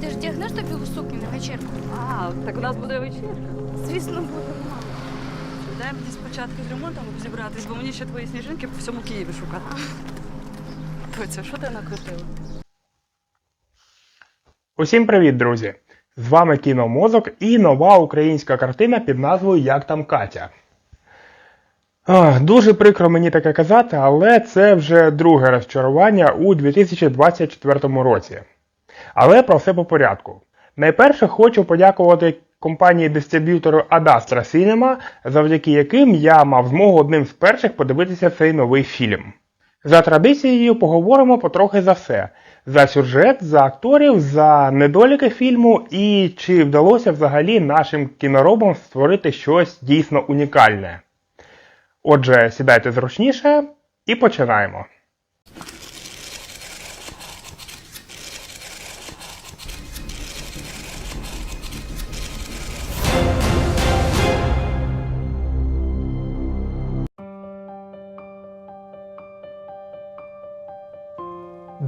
Ти ж вдягнеш тобі у сукню на вечірку? А, так у нас буде вечірка. Звісно, буде. Дай мені спочатку з ремонтом розібратись, бо мені ще твої сніжинки по всьому Києві шукати. Доця, що ти накрутила? Усім привіт, друзі! З вами Кіномозок і нова українська картина під назвою Як там Катя. Ах, дуже прикро мені таке казати, але це вже друге розчарування у 2024 році. Але про все по порядку. Найперше хочу подякувати компанії дистриб'ютору Adastra Cinema, завдяки яким я мав змогу одним з перших подивитися цей новий фільм. За традицією поговоримо потрохи за все: за сюжет, за акторів, за недоліки фільму і чи вдалося взагалі нашим кіноробам створити щось дійсно унікальне. Отже, сідайте зручніше і починаємо.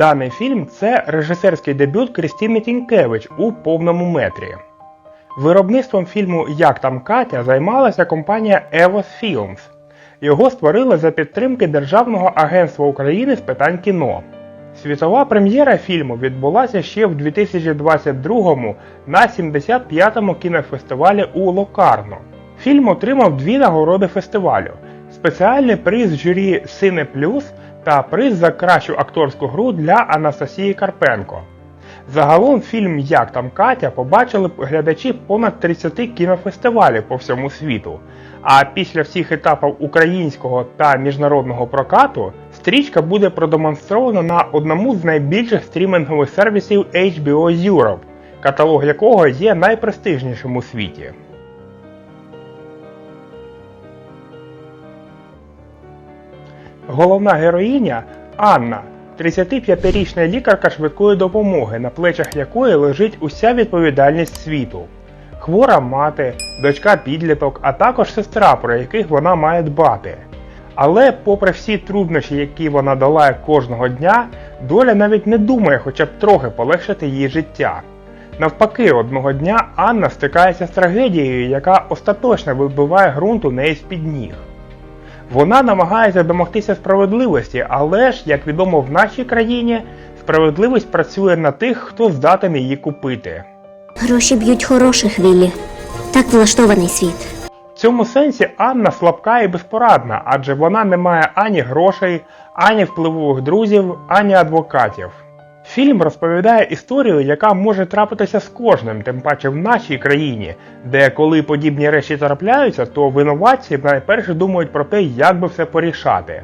Даний фільм це режисерський дебют Крістіни Тінкевич у повному метрі. Виробництвом фільму Як там Катя займалася компанія EVOS Films. Його створили за підтримки Державного агентства України з питань кіно. Світова прем'єра фільму відбулася ще в 2022 на 75-му кінофестивалі у Локарно. Фільм отримав дві нагороди фестивалю: спеціальний приз журі Сине Плюс та приз за кращу акторську гру для Анастасії Карпенко. Загалом фільм Як там Катя побачили глядачі понад 30 кінофестивалів по всьому світу. А після всіх етапів українського та міжнародного прокату стрічка буде продемонстрована на одному з найбільших стрімінгових сервісів HBO Europe, каталог якого є найпрестижнішим у світі. Головна героїня Анна, 35-річна лікарка швидкої допомоги, на плечах якої лежить уся відповідальність світу. Хвора мати, дочка підліток, а також сестра, про яких вона має дбати. Але, попри всі труднощі, які вона долає кожного дня, доля навіть не думає хоча б трохи полегшити її життя. Навпаки, одного дня Анна стикається з трагедією, яка остаточно вибиває ґрунт у неї з-під ніг. Вона намагається домогтися справедливості, але ж, як відомо в нашій країні, справедливість працює на тих, хто здатен її купити. Гроші б'ють хороших, Віллі. Так влаштований світ. В цьому сенсі Анна слабка і безпорадна, адже вона не має ані грошей, ані впливових друзів, ані адвокатів. Фільм розповідає історію, яка може трапитися з кожним, тим паче в нашій країні, де коли подібні речі трапляються, то винуватці найперше думають про те, як би все порішати.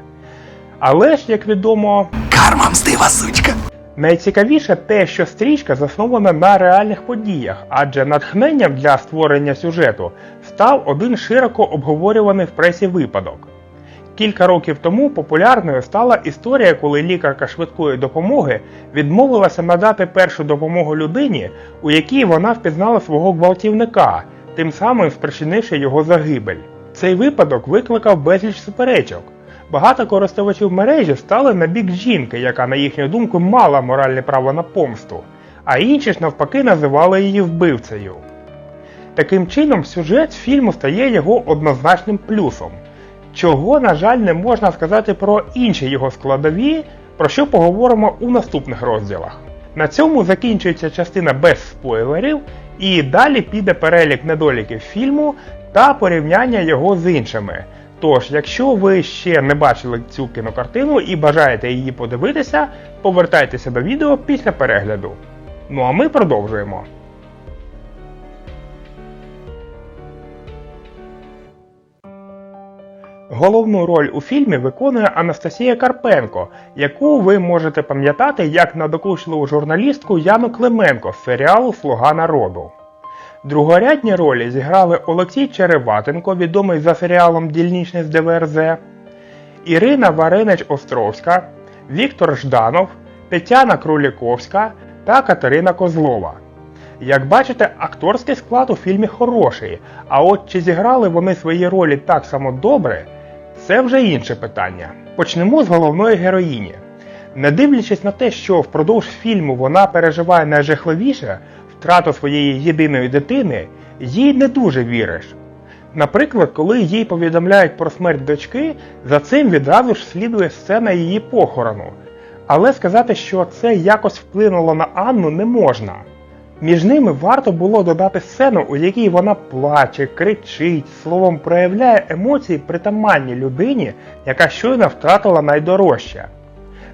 Але ж, як відомо, Карма мстива сучка. Найцікавіше те, що стрічка заснована на реальних подіях, адже натхненням для створення сюжету став один широко обговорюваний в пресі випадок. Кілька років тому популярною стала історія, коли лікарка швидкої допомоги відмовилася надати першу допомогу людині, у якій вона впізнала свого гвалтівника, тим самим спричинивши його загибель. Цей випадок викликав безліч суперечок. Багато користувачів мережі стали на бік жінки, яка, на їхню думку, мала моральне право на помсту, а інші ж навпаки називали її вбивцею. Таким чином, сюжет фільму стає його однозначним плюсом, чого, на жаль, не можна сказати про інші його складові, про що поговоримо у наступних розділах. На цьому закінчується частина без спойлерів, і далі піде перелік недоліків фільму та порівняння його з іншими. Тож, якщо ви ще не бачили цю кінокартину і бажаєте її подивитися, повертайтеся до відео після перегляду. Ну а ми продовжуємо. Головну роль у фільмі виконує Анастасія Карпенко, яку ви можете пам'ятати як надокучливу журналістку Яну Клименко з серіалу Слуга народу. Другорядні ролі зіграли Олексій Череватенко, відомий за серіалом Дільничний з ДВРЗ, Ірина Варенич Островська, Віктор Жданов, Тетяна Круліковська та Катерина Козлова. Як бачите, акторський склад у фільмі хороший, а от чи зіграли вони свої ролі так само добре, це вже інше питання. Почнемо з головної героїні. Не дивлячись на те, що впродовж фільму вона переживає найжахливіше, втрату своєї єдиної дитини, їй не дуже віриш. Наприклад, коли їй повідомляють про смерть дочки, за цим відразу ж слідує сцена її похорону. Але сказати, що це якось вплинуло на Анну, не можна. Між ними варто було додати сцену, у якій вона плаче, кричить, словом проявляє емоції притаманні людині, яка щойно втратила найдорожче.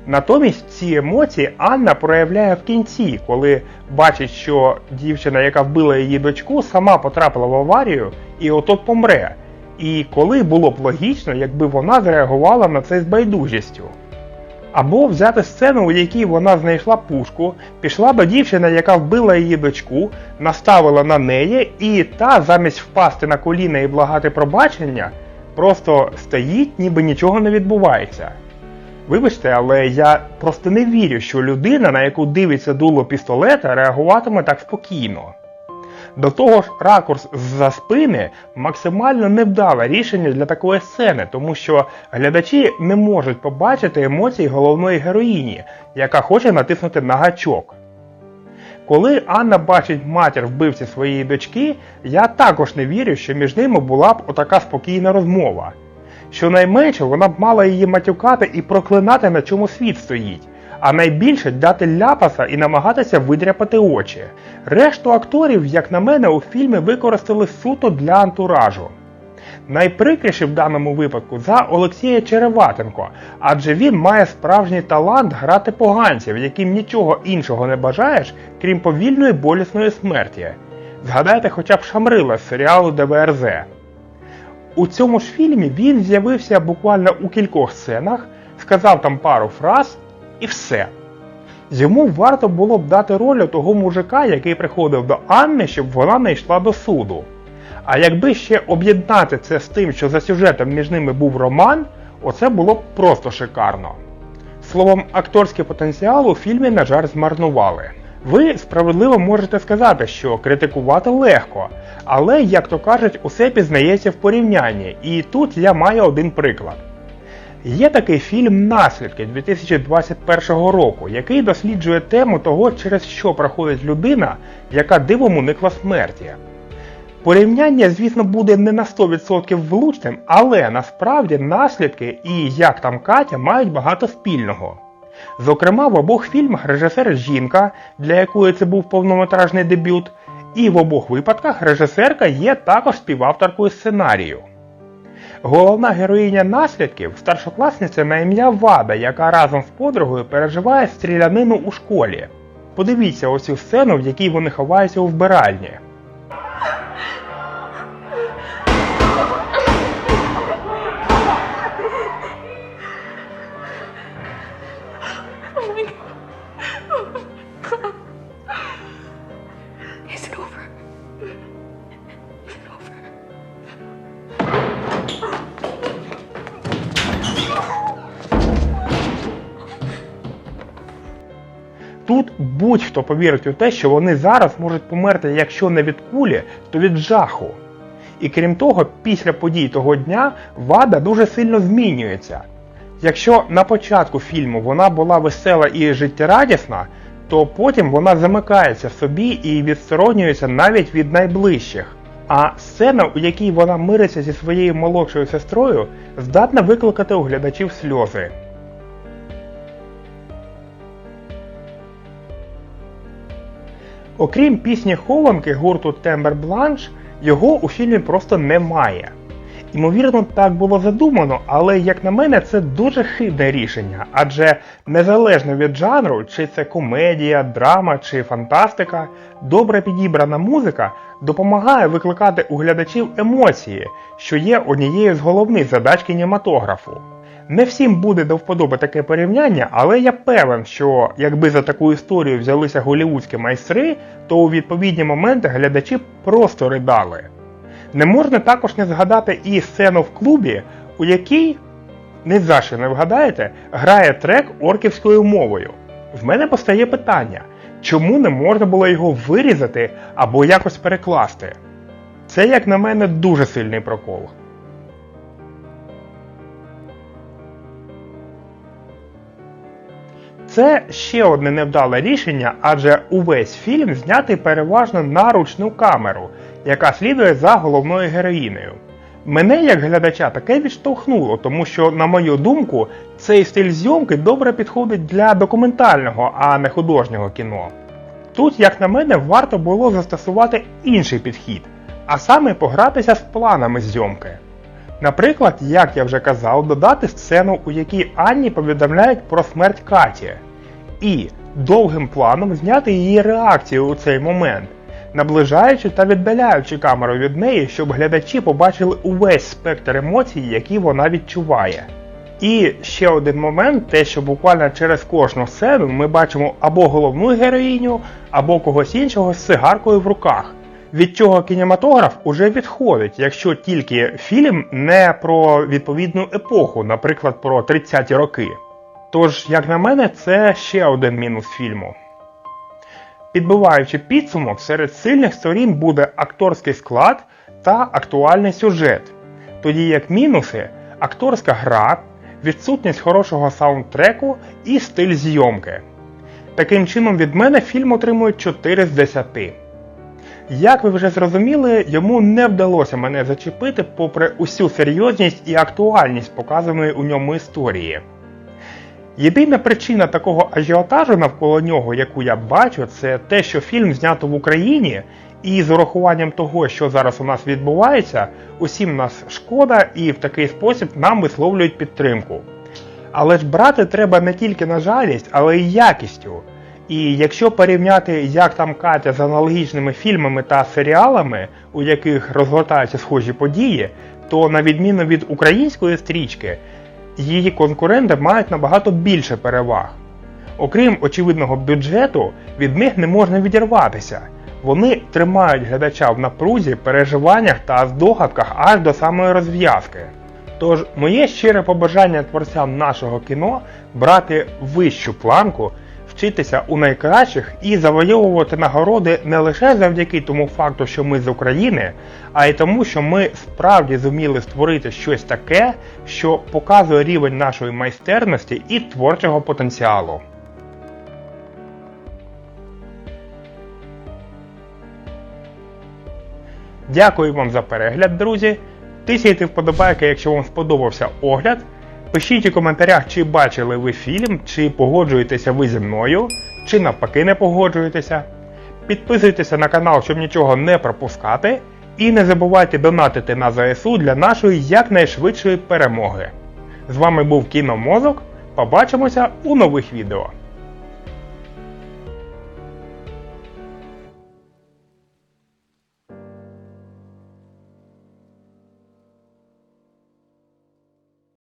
Натомість ці емоції Анна проявляє в кінці, коли бачить, що дівчина, яка вбила її дочку, сама потрапила в аварію і отот помре. І коли було б логічно, якби вона зреагувала на це з байдужістю. Або взяти сцену, у якій вона знайшла пушку, пішла до дівчини, яка вбила її дочку, наставила на неї, і та, замість впасти на коліна і благати пробачення, просто стоїть, ніби нічого не відбувається. Вибачте, але я просто не вірю, що людина, на яку дивиться дуло пістолета, реагуватиме так спокійно. До того ж, ракурс з-за спини максимально невдале рішення для такої сцени, тому що глядачі не можуть побачити емоції головної героїні, яка хоче натиснути на гачок. Коли Анна бачить матір вбивці своєї дочки, я також не вірю, що між ними була б отака спокійна розмова. Щонайменше вона б мала її матюкати і проклинати, на чому світ стоїть, а найбільше дати ляпаса і намагатися видряпати очі. Решту акторів, як на мене, у фільмі використали суто для антуражу. Найприкріше в даному випадку за Олексія Череватенко, адже він має справжній талант грати поганців, яким нічого іншого не бажаєш, крім повільної болісної смерті. Згадайте хоча б Шамрила з серіалу ДВРЗ. У цьому ж фільмі він з'явився буквально у кількох сценах, сказав там пару фраз і все. Йому варто було б дати роль того мужика, який приходив до Анни, щоб вона не йшла до суду. А якби ще об'єднати це з тим, що за сюжетом між ними був роман, оце було б просто шикарно. Словом, акторський потенціал у фільмі, на жаль, змарнували. Ви справедливо можете сказати, що критикувати легко, але, як то кажуть, усе пізнається в порівнянні, і тут я маю один приклад. Є такий фільм Наслідки 2021 року, який досліджує тему того, через що проходить людина, яка дивом уникла смерті. Порівняння, звісно, буде не на 100% влучним, але насправді наслідки і як там Катя мають багато спільного. Зокрема, в обох фільмах режисер жінка, для якої це був повнометражний дебют, і в обох випадках режисерка є також співавторкою сценарію. Головна героїня наслідків старшокласниця на ім'я Вада, яка разом з подругою переживає стрілянину у школі. Подивіться оцю сцену, в якій вони ховаються у вбиральні. Тут будь-хто повірить у те, що вони зараз можуть померти, якщо не від кулі, то від жаху. І крім того, після подій того дня вада дуже сильно змінюється. Якщо на початку фільму вона була весела і життєрадісна, то потім вона замикається в собі і відсторонюється навіть від найближчих. А сцена, у якій вона мириться зі своєю молодшою сестрою, здатна викликати у глядачів сльози. Окрім пісні хованки гурту Тембер Бланш, його у фільмі просто немає. Ймовірно, так було задумано, але як на мене, це дуже хибне рішення, адже незалежно від жанру, чи це комедія, драма чи фантастика, добре підібрана музика допомагає викликати у глядачів емоції, що є однією з головних задач кінематографу. Не всім буде до вподоби таке порівняння, але я певен, що якби за таку історію взялися голівудські майстри, то у відповідні моменти глядачі просто ридали. Не можна також не згадати і сцену в клубі, у якій, не за що не вгадаєте, грає трек орківською мовою. В мене постає питання, чому не можна було його вирізати або якось перекласти? Це, як на мене, дуже сильний прокол. Це ще одне невдале рішення, адже увесь фільм знятий переважно на ручну камеру, яка слідує за головною героїнею. Мене як глядача таке відштовхнуло, тому що, на мою думку, цей стиль зйомки добре підходить для документального, а не художнього кіно. Тут, як на мене, варто було застосувати інший підхід, а саме погратися з планами зйомки. Наприклад, як я вже казав, додати сцену, у якій Анні повідомляють про смерть Каті, і довгим планом зняти її реакцію у цей момент, наближаючи та віддаляючи камеру від неї, щоб глядачі побачили увесь спектр емоцій, які вона відчуває. І ще один момент, те, що буквально через кожну сцену ми бачимо або головну героїню, або когось іншого з сигаркою в руках. Від чого кінематограф уже відходить, якщо тільки фільм не про відповідну епоху, наприклад, про 30-ті роки. Тож, як на мене, це ще один мінус фільму. Підбиваючи підсумок, серед сильних сторін буде акторський склад та актуальний сюжет, тоді як мінуси акторська гра, відсутність хорошого саундтреку і стиль зйомки. Таким чином, від мене фільм отримує 4 з 10. Як ви вже зрозуміли, йому не вдалося мене зачепити попри усю серйозність і актуальність показаної у ньому історії. Єдина причина такого ажіотажу навколо нього, яку я бачу, це те, що фільм знято в Україні, і з урахуванням того, що зараз у нас відбувається, усім нас шкода і в такий спосіб нам висловлюють підтримку. Але ж брати треба не тільки на жалість, але й якістю. І якщо порівняти, як там Катя з аналогічними фільмами та серіалами, у яких розгортаються схожі події, то на відміну від української стрічки, її конкуренти мають набагато більше переваг. Окрім очевидного бюджету, від них не можна відірватися. Вони тримають глядача в напрузі, переживаннях та здогадках аж до самої розв'язки. Тож, моє щире побажання творцям нашого кіно брати вищу планку, вчитися у найкращих і завойовувати нагороди не лише завдяки тому факту, що ми з України, а й тому, що ми справді зуміли створити щось таке, що показує рівень нашої майстерності і творчого потенціалу. Дякую вам за перегляд, друзі. Тисяйте вподобайки, якщо вам сподобався огляд. Пишіть у коментарях, чи бачили ви фільм, чи погоджуєтеся ви зі мною, чи навпаки не погоджуєтеся. Підписуйтеся на канал, щоб нічого не пропускати. І не забувайте донатити на ЗСУ для нашої якнайшвидшої перемоги. З вами був Кіномозок. Побачимося у нових відео.